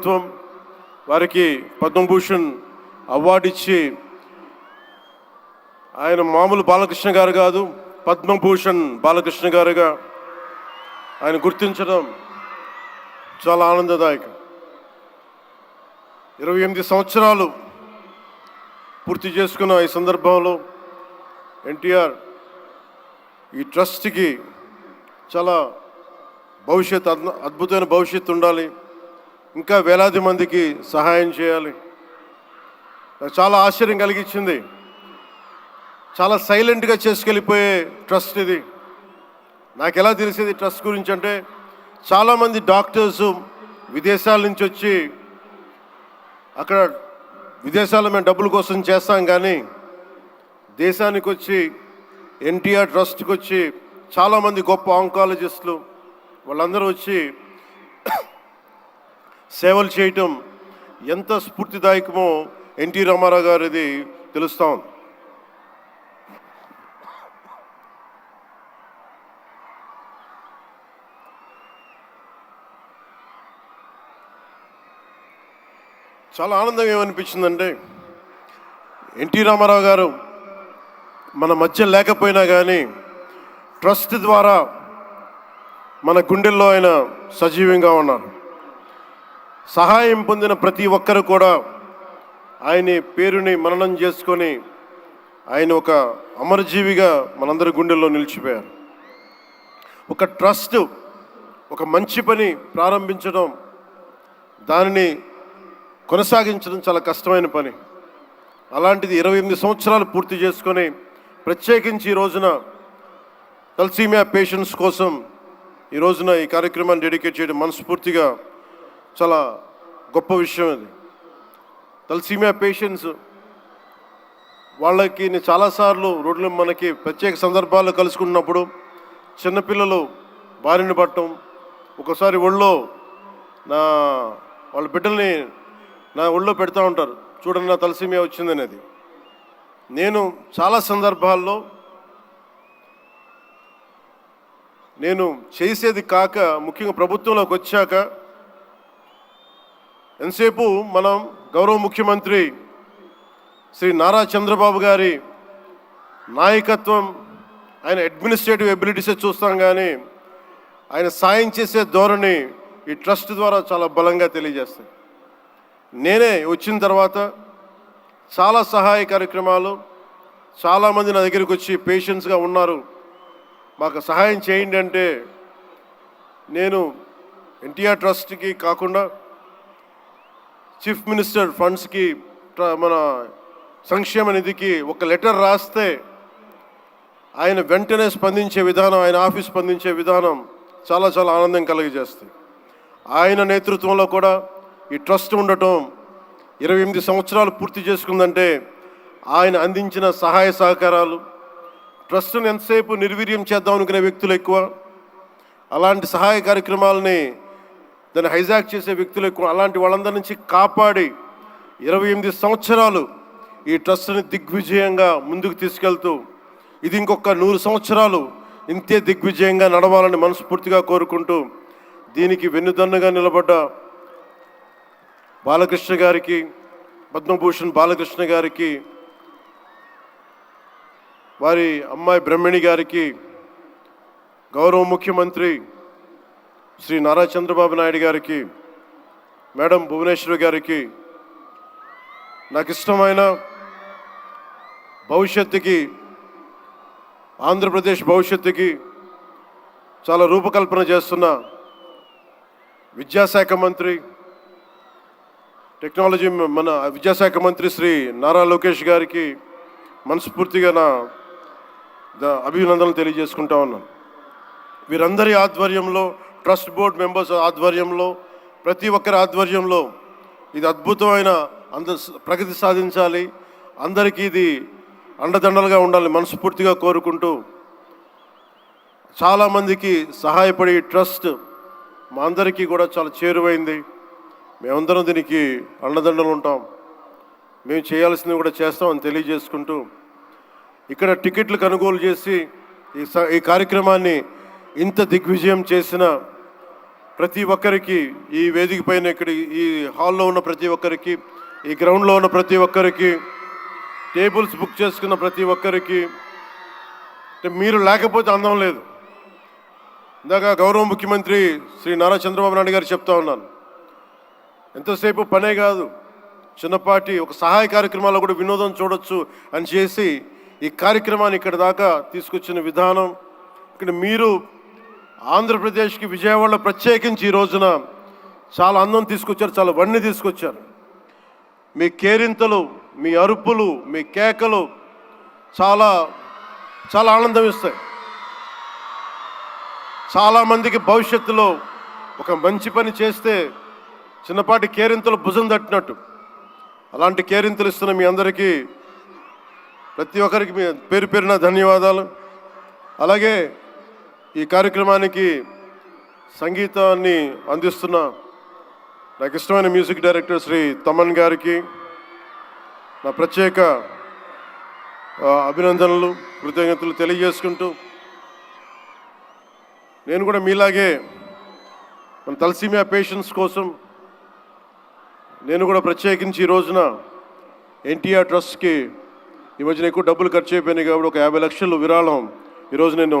ప్రభుత్వం వారికి పద్మభూషణ్ అవార్డు ఇచ్చి ఆయన మామూలు బాలకృష్ణ గారు కాదు పద్మభూషణ్ బాలకృష్ణ గారుగా ఆయన గుర్తించడం చాలా ఆనందదాయకం. ఇరవై ఎనిమిది సంవత్సరాలు పూర్తి చేసుకున్న ఈ సందర్భంలో ఎన్టీఆర్ ఈ ట్రస్ట్కి చాలా భవిష్యత్ అద్భు- అద్భుతమైన భవిష్యత్తు ఉండాలి. ఇంకా వేలాది మందికి సహాయం చేయాలి. నాకు చాలా ఆశ్చర్యం కలిగించింది. చాలా సైలెంట్గా చేసుకెళ్ళిపోయే ట్రస్ట్ ఇది. నాకు ఎలా తెలిసేది ట్రస్ట్ గురించి అంటే చాలామంది డాక్టర్స్ విదేశాల నుంచి వచ్చి అక్కడ విదేశాల్లో మేము డబ్బుల కోసం చేస్తాం కానీ దేశానికి వచ్చి ఎన్టీఆర్ ట్రస్ట్కి వచ్చి చాలామంది గొప్ప ఆంకాలజిస్టులు వాళ్ళందరూ వచ్చి సేవలు చేయటం ఎంత స్ఫూర్తిదాయకమో ఎన్టీ రామారావు గారిది తెలుస్తా ఉంది. చాలా ఆనందం ఏమనిపించిందంటే ఎన్టీ రామారావు గారు మన మధ్య లేకపోయినా కానీ ట్రస్ట్ ద్వారా మన గుండెల్లో ఆయన సజీవంగా ఉన్నారు. సహాయం పొందిన ప్రతి ఒక్కరు కూడా ఆయన పేరుని మననం చేసుకొని ఆయన ఒక అమరజీవిగా మనందరి గుండెల్లో నిలిచిపోయారు. ఒక ట్రస్ట్ ఒక మంచి పని ప్రారంభించడం దానిని కొనసాగించడం చాలా కష్టమైన పని. అలాంటిది ఇరవై ఎనిమిది సంవత్సరాలు పూర్తి చేసుకొని ప్రత్యేకించి ఈ రోజున తలసీమియా పేషెంట్స్ కోసం ఈ రోజున ఈ కార్యక్రమాన్ని డెడికేట్ చేయడం మనస్ఫూర్తిగా చాలా గొప్ప విషయం అది తలసీమియా పేషెంట్స్ వాళ్ళకి నేను చాలాసార్లు రోడ్లు మనకి ప్రత్యేక సందర్భాల్లో కలుసుకున్నప్పుడు చిన్నపిల్లలు బారిన పట్టడం ఒకసారి ఒళ్ళో నా వాళ్ళ బిడ్డల్ని నా ఒళ్ళో పెడతా ఉంటారు. చూడండి నా తలసీమియా వచ్చిందనేది. నేను చాలా సందర్భాల్లో నేను చేసేది కాక ముఖ్యంగా ప్రభుత్వంలోకి వచ్చాక ఎంతసేపు మనం గౌరవ ముఖ్యమంత్రి శ్రీ నారా చంద్రబాబు గారి నాయకత్వం ఆయన అడ్మినిస్ట్రేటివ్ ఎబిలిటీసే చూస్తాం కానీ ఆయన సాయం చేసే ధోరణి ఈ ట్రస్ట్ ద్వారా చాలా బలంగా తెలియజేస్తాయి. నేనే వచ్చిన తర్వాత చాలా సహాయ కార్యక్రమాలు చాలామంది నా దగ్గరికి వచ్చి పేషెంట్స్గా ఉన్నారు. మాకు సహాయం చేయండి అంటే నేను ఎన్టీఆర్ ట్రస్ట్కి కాకుండా చీఫ్ మినిస్టర్ ఫండ్స్కి మన సంక్షేమ నిధికి ఒక లెటర్ రాస్తే ఆయన వెంటనే స్పందించే విధానం ఆయన ఆఫీస్ స్పందించే విధానం చాలా చాలా ఆనందం కలిగజేస్తుంది ఆయన నేతృత్వంలో కూడా ఈ ట్రస్ట్ ఉండటం ఇరవై ఎనిమిది సంవత్సరాలు పూర్తి చేసుకుందంటే ఆయన అందించిన సహాయ సహకారాలు ట్రస్ట్ను ఎంతసేపు నిర్వీర్యం చేద్దాం అనుకునే వ్యక్తులు ఎక్కువ అలాంటి సహాయ కార్యక్రమాలని దాన్ని హైజాక్ చేసే వ్యక్తులు ఎక్కువ అలాంటి వాళ్ళందరి నుంచి కాపాడి ఇరవై ఎనిమిది సంవత్సరాలు ఈ ట్రస్ట్ని దిగ్విజయంగా ముందుకు తీసుకెళ్తూ ఇది ఇంకొక నూరు సంవత్సరాలు ఇంతే దిగ్విజయంగా నడవాలని మనస్ఫూర్తిగా కోరుకుంటూ దీనికి వెన్నుదన్నుగా నిలబడ్డ బాలకృష్ణ గారికి పద్మభూషణ్ బాలకృష్ణ గారికి వారి అమ్మాయి బ్రహ్మిణి గారికి గౌరవ ముఖ్యమంత్రి శ్రీ నారా చంద్రబాబు నాయుడు గారికి మేడం భువనేశ్వరి గారికి నాకు ఇష్టమైన భవిష్యత్తుకి ఆంధ్రప్రదేశ్ భవిష్యత్తుకి చాలా రూపకల్పన చేస్తున్న విద్యాశాఖ మంత్రి టెక్నాలజీ మన విద్యాశాఖ మంత్రి శ్రీ నారా లోకేష్ గారికి మనస్ఫూర్తిగా నా అభినందనలు తెలియజేసుకుంటా ఉన్నాను. వీరందరి ఆధ్వర్యంలో ట్రస్ట్ బోర్డ్ మెంబర్స్ ఆధ్వర్యంలో ప్రతి ఒక్కరి ఆధ్వర్యంలో ఇది అద్భుతమైన అంద ప్రగతి సాధించాలి. అందరికీ ఇది అండదండలుగా ఉండాలి మనస్ఫూర్తిగా కోరుకుంటూ చాలామందికి సహాయపడి ట్రస్ట్ మా అందరికీ కూడా చాలా చేరువైంది. మేమందరం దీనికి అండదండలు ఉంటాం. మేము చేయాల్సింది కూడా చేస్తామని తెలియజేసుకుంటూ ఇక్కడ టికెట్లు కొనుగోలు చేసి ఈ స- ఈ కార్యక్రమాన్ని ఇంత దిగ్విజయం చేసిన ప్రతి ఒక్కరికి ఈ వేదిక పైన ఇక్కడ ఈ హాల్లో ఉన్న ప్రతి ఒక్కరికి ఈ గ్రౌండ్లో ఉన్న ప్రతి ఒక్కరికి టేబుల్స్ బుక్ చేసుకున్న ప్రతి ఒక్కరికి అంటే మీరు లేకపోతే అందం లేదు. ఇందాక గౌరవ ముఖ్యమంత్రి శ్రీ నారా చంద్రబాబు నాయుడు గారు చెప్తా ఉన్నాను. ఎంతసేపు పనే కాదు చిన్నపాటి ఒక సహాయ కార్యక్రమాల్లో కూడా వినోదం చూడొచ్చు అని చేసి ఈ కార్యక్రమాన్ని ఇక్కడ దాకా తీసుకొచ్చిన విధానం ఇక్కడ మీరు ఆంధ్రప్రదేశ్కి విజయవాడలో ప్రత్యేకించి ఈ రోజున చాలా అందం తీసుకొచ్చారు చాలా వన్ని తీసుకొచ్చారు. మీ కేరింతలు మీ అరుపులు మీ కేకలు చాలా చాలా ఆనందం ఇస్తాయి. చాలామందికి భవిష్యత్తులో ఒక మంచి పని చేస్తే చిన్నపాటి కేరింతలు భుజం తట్టినట్టు. అలాంటి కేరింతలు ఇస్తున్న మీ అందరికీ ప్రతి ఒక్కరికి మీ పేరు పేరున ధన్యవాదాలు. అలాగే ఈ కార్యక్రమానికి సంగీతాన్ని అందిస్తున్న నాకు ఇష్టమైన మ్యూజిక్ డైరెక్టర్ శ్రీ తమన్ గారికి నా ప్రత్యేక అభినందనలు కృతజ్ఞతలు తెలియజేసుకుంటూ నేను కూడా మీలాగే మన తలసీమియా పేషెంట్స్ కోసం నేను కూడా ప్రత్యేకించి ఈ రోజున ఎన్టీఆర్ ట్రస్ట్కి ఈ మధ్యన ఎక్కువ డబ్బులు ఖర్చు అయిపోయినాయి కాబట్టి ఒక యాభై లక్షలు విరాళం ఈరోజు నేను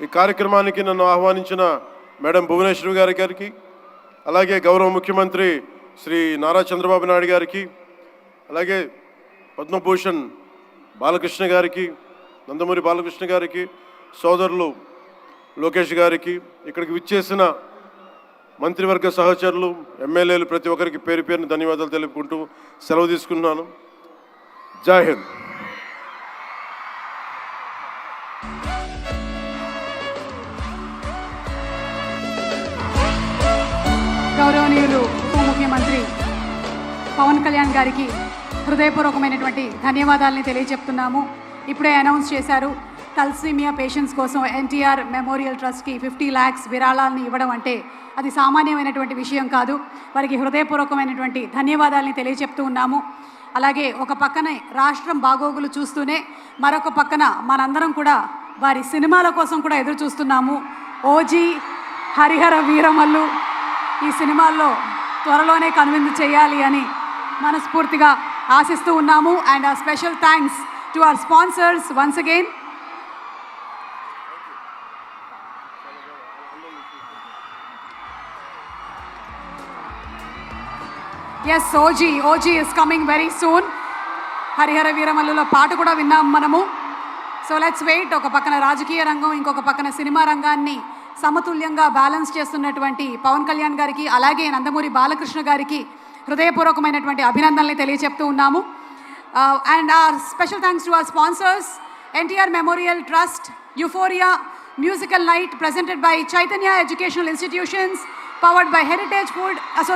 ఈ కార్యక్రమానికి నన్ను ఆహ్వానించిన మేడం భువనేశ్వరి గారి గారికి అలాగే గౌరవ ముఖ్యమంత్రి శ్రీ నారా చంద్రబాబు నాయుడు గారికి అలాగే పద్మభూషణ్ బాలకృష్ణ గారికి నందమూరి బాలకృష్ణ గారికి సోదరులు లోకేష్ గారికి ఇక్కడికి విచ్చేసిన మంత్రివర్గ సహచరులు ఎమ్మెల్యేలు ప్రతి ఒక్కరికి పేరు పేరుని ధన్యవాదాలు తెలుపుకుంటూ సెలవు తీసుకున్నాను జై గౌరవనీయులు ఉప ముఖ్యమంత్రి పవన్ కళ్యాణ్ గారికి హృదయపూర్వకమైనటువంటి ధన్యవాదాలని తెలియజెప్తున్నాము. ఇప్పుడే అనౌన్స్ చేశారు తల్సీమియా పేషెంట్స్ కోసం ఎన్టీఆర్ మెమోరియల్ ట్రస్ట్కి ఫిఫ్టీ ల్యాక్స్ విరాళాలను ఇవ్వడం అంటే అది సామాన్యమైనటువంటి విషయం కాదు. వారికి హృదయపూర్వకమైనటువంటి ధన్యవాదాలని తెలియజెప్తూ ఉన్నాము. అలాగే ఒక పక్కనే రాష్ట్రం బాగోగులు చూస్తూనే మరొక పక్కన మనందరం కూడా వారి సినిమాల కోసం కూడా ఎదురు చూస్తున్నాము ఓజీ హరిహర వీరమల్లు ఈ సినిమాల్లో త్వరలోనే కనువిందు చేయాలి అని మనస్ఫూర్తిగా ఆశిస్తూ ఉన్నాము. అండ్ ఆ special thanks to our sponsors once again S OG OG is coming very soon Harihara వీరమల్లులో పాట కూడా విన్నాం మనము. సో లెట్స్ వెయిట్ ఒక పక్కన రాజకీయ రంగం ఇంకొక పక్కన సినిమా రంగాన్ని సమతుల్యంగా బ్యాలెన్స్ చేస్తున్నటువంటి పవన్ కళ్యాణ్ గారికి అలాగే నందమూరి బాలకృష్ణ గారికి హృదయపూర్వకమైనటువంటి అభినందనలు తెలియజెప్తూ ఉన్నాము. And our special thanks to our sponsors NTR memorial trust euphoria musical night presented by Chaitanya educational institutions powered by Heritage food association